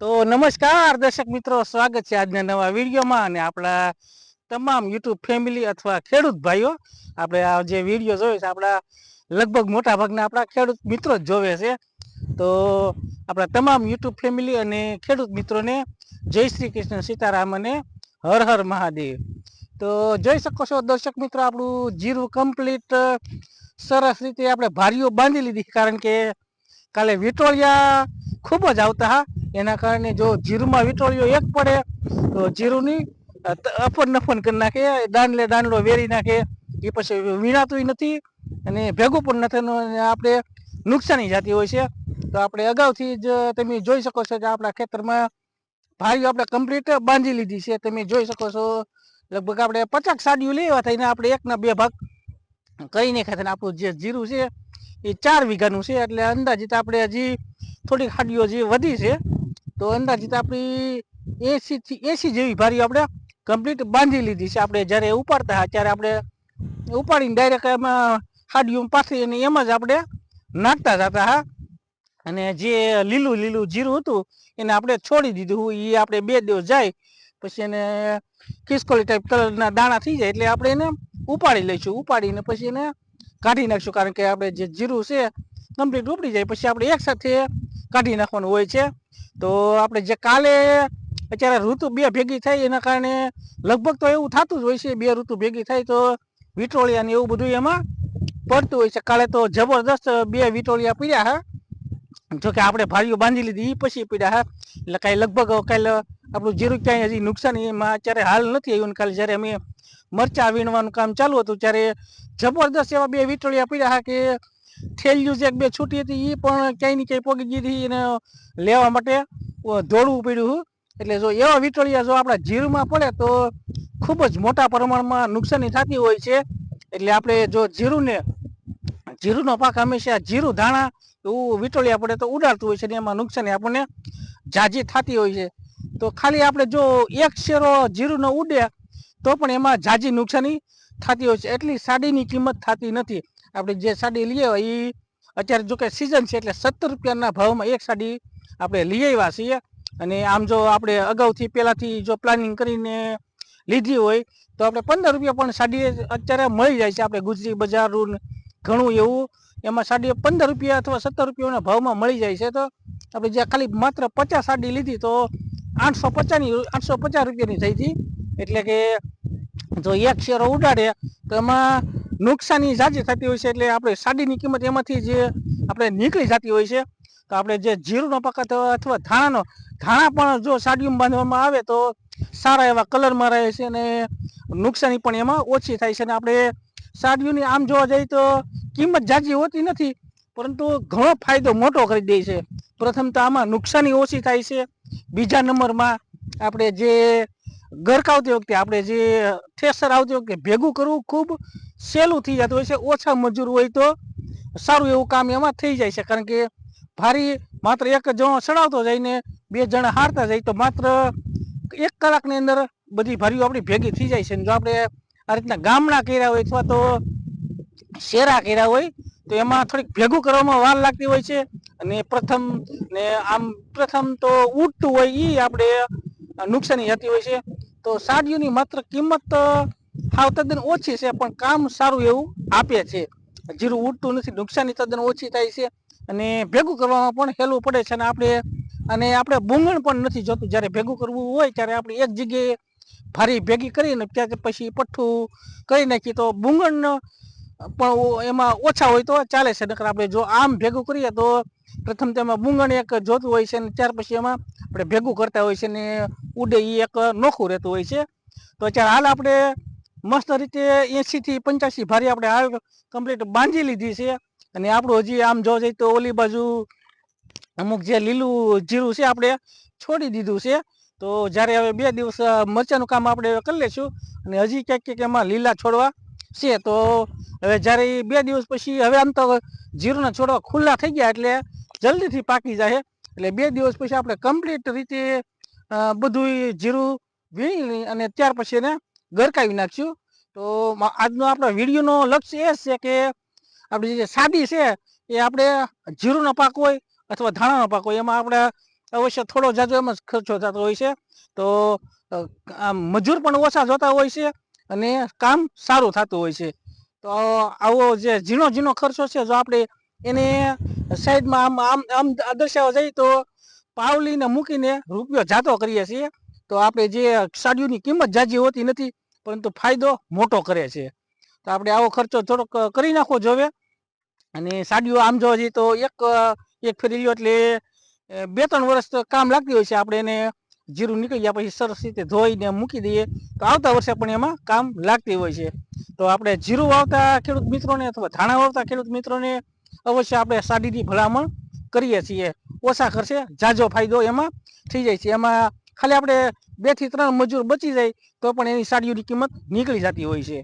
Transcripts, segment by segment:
તો નમસ્કાર, દર્શક મિત્રો, સ્વાગત છે આજના નવા વિડીયોમાં અને આપણા તમામ યુટ્યુબ ફેમિલી અથવા ખેડૂત ભાઈઓ. આપણે આ જે વીડિયો જોયો છે, આપણા લગભગ મોટા ભાગના આપણા ખેડૂત મિત્રો જ જોવે છે. તો આપણા તમામ યુટ્યુબ ફેમિલી અને ખેડૂત મિત્રોને જય શ્રી કૃષ્ણ સીતારામ અને હર હર મહાદેવ. તો જોઈ શકો છો દર્શક મિત્રો, આપણું જીરું કમ્પ્લીટ સરસ રીતે આપણે ભારીઓ બાંધી લીધી. કારણ કે કાલે વિટોળિયા ખૂબ જ આવતા હા. એના કારણે જો જીરુમાં વિટોળિયો એક પડે, તો જીરુની અફન નફન કરી નાખે દાંડલે દાંડલો વેરી નાખે. એ પછી વીણાતું નથી અને ભેગું પણ નથી. આપણે નુકસાની જતી હોય છે. તો આપણે અગાઉથી જ તમે જોઈ શકો છો કે આપણા ખેતરમાં ભારીઓ આપણે કમ્પ્લીટ બાંધી લીધી છે. તમે જોઈ શકો છો, લગભગ આપણે પચાસ સાડીઓ લેવા થઈને આપણે એકના બે ભાગ કરીને ખાતે આપણું જે જીરું છે એ ચાર વીઘાનું છે એટલે અંદાજિત આપણે હજી થોડીક હાડીઓ જે વધી છે, તો અંદાજિત આપણી એસીથી એસી જેવી ભારીઓ આપણે કમ્પ્લીટ બાંધી લીધી છે. આપણે જ્યારે ઉપાડતા હતા, ત્યારે આપણે ઉપાડીને ડાયરેક્ટ એમાં હાડીઓ પાથરી અને એમાં જ આપણે નાખતા જતા હા. અને જે લીલું લીલું જીરું હતું, એને આપણે છોડી દીધું એ આપણે બે દિવસ જાય, પછી એને ખિસકોલી ટાઈપ કલરના દાણા થઈ જાય, એટલે આપણે એને ઉપાડી લઈશું. ઉપાડીને પછી એને કાઢી નાખશું, કારણ કે આપણે જે જીરું છે કમ્પ્લીટ ઉપડી જાય. પછી આપણે એક સાથે કાઢી નાખવાનું હોય છે. તો આપણે જે કાલે અત્યારે ઋતુ બે ભેગી થાય, એના કારણે લગભગ તો એવું થતું જ હોય છે, બે ઋતુ ભેગી થાય, તો વિટોળિયા ને એવું બધું એમાં પડતું હોય છે. કાલે તો જબરદસ્ત બે વિટોળિયા પીડ્યા હા. જોકે આપણે ભારીઓ બાંધી લીધી એ પછી પીડ્યા હા. એટલે કાંઈ લગભગ કાલે આપણું જીરું ક્યાંય હજી નુકસાન, એમાં અત્યારે હાલ નથી આવ્યું કાલે જ્યારે અમે મરચા વીણવાનું કામ ચાલુ હતું ત્યારે જબરદસ્ત એવા બે વિટોળિયા પીડ્યા હા કે થેલ્યું જે બે છૂટી હતી એ પણ ક્યાંય ને ક્યાંય પોગી ગઈ હતી એને લેવા માટે દોડવું પડ્યું એટલે જો એવા વીંટળિયા જો આપણા જીરુમાં પડે તો ખૂબ જ મોટા પ્રમાણમાં નુકસાની થતી હોય છે. એટલે આપણે જો જીરુને, જીરુનો પાક હંમેશા જીરું ધાણા એવું વિટોળિયા પડે તો ઉડાડતું હોય છે ને એમાં નુકસાની આપણને જાજી થતી હોય છે. તો ખાલી આપણે જો એક શેરો જીરુનો ઉડે તો પણ એમાં જાજી નુકસાની થતી હોય છે. એટલી સાડીની કિંમત થતી નથી. આપણે જે સાડી લઈએ હોય એ અત્યારે જો કે સિઝન છે એટલે સત્તર રૂપિયાના ભાવમાં એક સાડી આપણે લઈ આવ્યા છીએ. અને આમ જો આપણે અગાઉથી પહેલાંથી જો પ્લાનિંગ કરીને લીધી હોય, તો આપણે પંદર રૂપિયા પણ સાડી અત્યારે મળી જાય છે. આપણે ગુજરી બજાર ઘણું એવું, એમાં સાડી પંદર રૂપિયા અથવા સત્તર રૂપિયાના ભાવમાં મળી જાય છે. તો આપણે જે ખાલી માત્ર પચાસ સાડી લીધી તો આઠસો પચાસની આઠસો પચાસ રૂપિયાની થઈ હતી. એટલે કે જો એક શેરો ઉડાડે, તો એમાં નુકસાની જાજી થતી હોય છે, એટલે આપણે સાડીની કિંમત એમાંથી જે આપણે નીકળી જતી હોય છે, તો આપણે જે જીરુનો પાક અથવા ધાણાનો, ધાણા પણ જો સાડીમાં બાંધવામાં આવે, તો સારા એવા કલરમાં રહે છે અને નુકસાની પણ એમાં ઓછી થાય છે. અને આપણે સાડીઓની આમ જોવા જઈએ તો કિંમત જાજી હોતી નથી, પરંતુ ઘણો ફાયદો મોટો કરી દે છે. પ્રથમ તો આમાં નુકસાની ઓછી થાય છે. બીજા નંબરમાં આપણે જે ગરકાવતી વખતે આપણે જે થ્રેસર આવતી વખતે ભેગું કરવું ખૂબ સહેલું થઈ જતું હોય છે, ઓછા મજૂર હોય તો સારું એવું કામ એમાં થઈ જાય છે. કારણ કે ભારી માત્ર એક જણો ચડાવતો જઈને બે જણા હારતા જાય તો માત્ર એક કલાકની અંદર બધી ભારીઓ આપણી ભેગી થઈ જાય છે. જો આપણે આ રીતના ગામડા કર્યા હોય અથવા તો શેરા કર્યા હોય તો એમાં થોડીક ભેગું કરવામાં વાર લાગતી હોય છે. અને પ્રથમ ને આમ પ્રથમ તો ઉડતું હોય એ આપણે નુકસાની જતી હોય છે. તો સાડીઓની માત્ર કિંમત હાવ તદ્દન ઓછી છે, પણ કામ સારું એવું આપે છે. જીરું ઉડતું નથી, નુકસાની તદ્દન ઓછી થાય છે અને ભેગું કરવામાં પણ હેલવું પડે છે અને આપણે અને આપણે બૂંગણ પણ નથી જોતું. જ્યારે ભેગું કરવું હોય ત્યારે આપણે એક જગ્યાએ ભારી ભેગી કરીને ત્યાં પછી પઠ્ઠું કરી નાખીએ તો બુંગણ પણ એમાં ઓછા હોય તો ચાલે છે, નકર આપણે જો આમ ભેગું કરીએ તો પ્રથમ તેમાં બુંગણ એક જોતું હોય છે અને ત્યાર પછી એમાં આપણે ભેગું કરતા હોય છે ને ઉડે એ એક નોખું રહેતું હોય છે. તો અત્યારે હાલ આપણે મસ્ત રીતે એંશી થી પંચ્યાસી ભારી આપણે હાલ કમ્પ્લીટ બાંધી લીધી છે. અને આપણું હજી આમ જોવા જઈએ તો ઓલી બાજુ અમુક જે લીલું જીરું છે આપણે છોડી દીધું છે. તો જ્યારે હવે બે દિવસ મરચાનું મરચાંનું કામ આપણે કરી લઈશું અને હજી ક્યાંક ક્યાંક એમાં લીલા છોડવા છે, તો હવે જ્યારે બે દિવસ પછી હવે આમ તો જીરુના છોડવા ખુલ્લા થઈ ગયા એટલે જલ્દીથી પાકી જાય એટલે બે દિવસ પછી આપણે કમ્પ્લીટ રીતે બધું જીરું વીણી અને ત્યાર પછી એને ગરકાવી નાખ્યું. તો આજનો આપણા વિડીયોનો લક્ષ્ય એ છે કે આપણી જે સાદી છે, એ આપણે જીરુનો પાક હોય અથવા ધાણાનો પાક હોય, એમાં આપણે અવશ્ય થોડો જાજો એમ જ ખર્ચો થતો હોય છે. તો મજૂર પણ ઓછા જોતા હોય છે. અને કામ સારું થતું હોય છે. તો આવો જે ઝીણો ઝીણો ખર્ચો છે, જો આપણે એને સાઈડમાં આમ આમ આમ દર્શાવવા જઈએ તો પાવલીને મૂકીને રૂપિયો જાતો કરીએ છીએ. તો આપણે જે સાડીઓની કિંમત જાજી હોતી નથી, પરંતુ ફાયદો મોટો કરે છે. તો આપણે આવો ખર્ચો થોડોક કરી નાખવો જોવે અને સાડીઓ આમ જોવા જઈએ તો એક એક ફેરી લ્યો એટલે બે, ત્રણ વર્ષ કામ લાગતી હોય છે. આપણે એને જીરું નીકળી ગયા પછી સરસ રીતે ધોઈને મૂકી દઈએ. તો આવતા વર્ષે પણ એમાં કામ લાગતી હોય છે. તો આપણે જીરું વાવતા ખેડૂત મિત્રોને અથવા ધાણા વાવતા ખેડૂત મિત્રોને અવશ્ય આપણે સાડીની ભલામણ કરીએ છીએ. ઓછા ખર્ચે જાજો ફાયદો એમાં થઈ જાય છે. એમાં ખાલી આપણે બેથી ત્રણ મજૂર બચી જાય તો પણ એની સાડીઓની કિંમત નીકળી જતી હોય છે.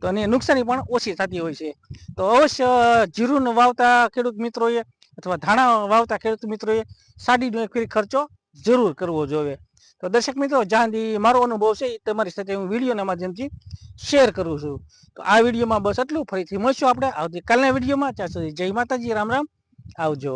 તો અને નુકસાની પણ ઓછી થતી હોય છે. તો અવશ્ય જીરું વાવતા ખેડૂત મિત્રોએ અથવા ધાણા વાવતા ખેડૂત મિત્રોએ સાડીનો એક ખર્ચો જરૂર કરવો જોઈએ. તો દર્શક મિત્રો, જ્યાંથી મારો અનુભવ છે, એ તમારી સાથે હું વિડીયોના માધ્યમથી શેર કરું છું. તો આ વિડીયોમાં બસ એટલું ફરીથી મળશું આપણે. આવતીકાલના વિડીયોમાં. ત્યાં સુધી જય માતાજી. રામ રામ. આવજો.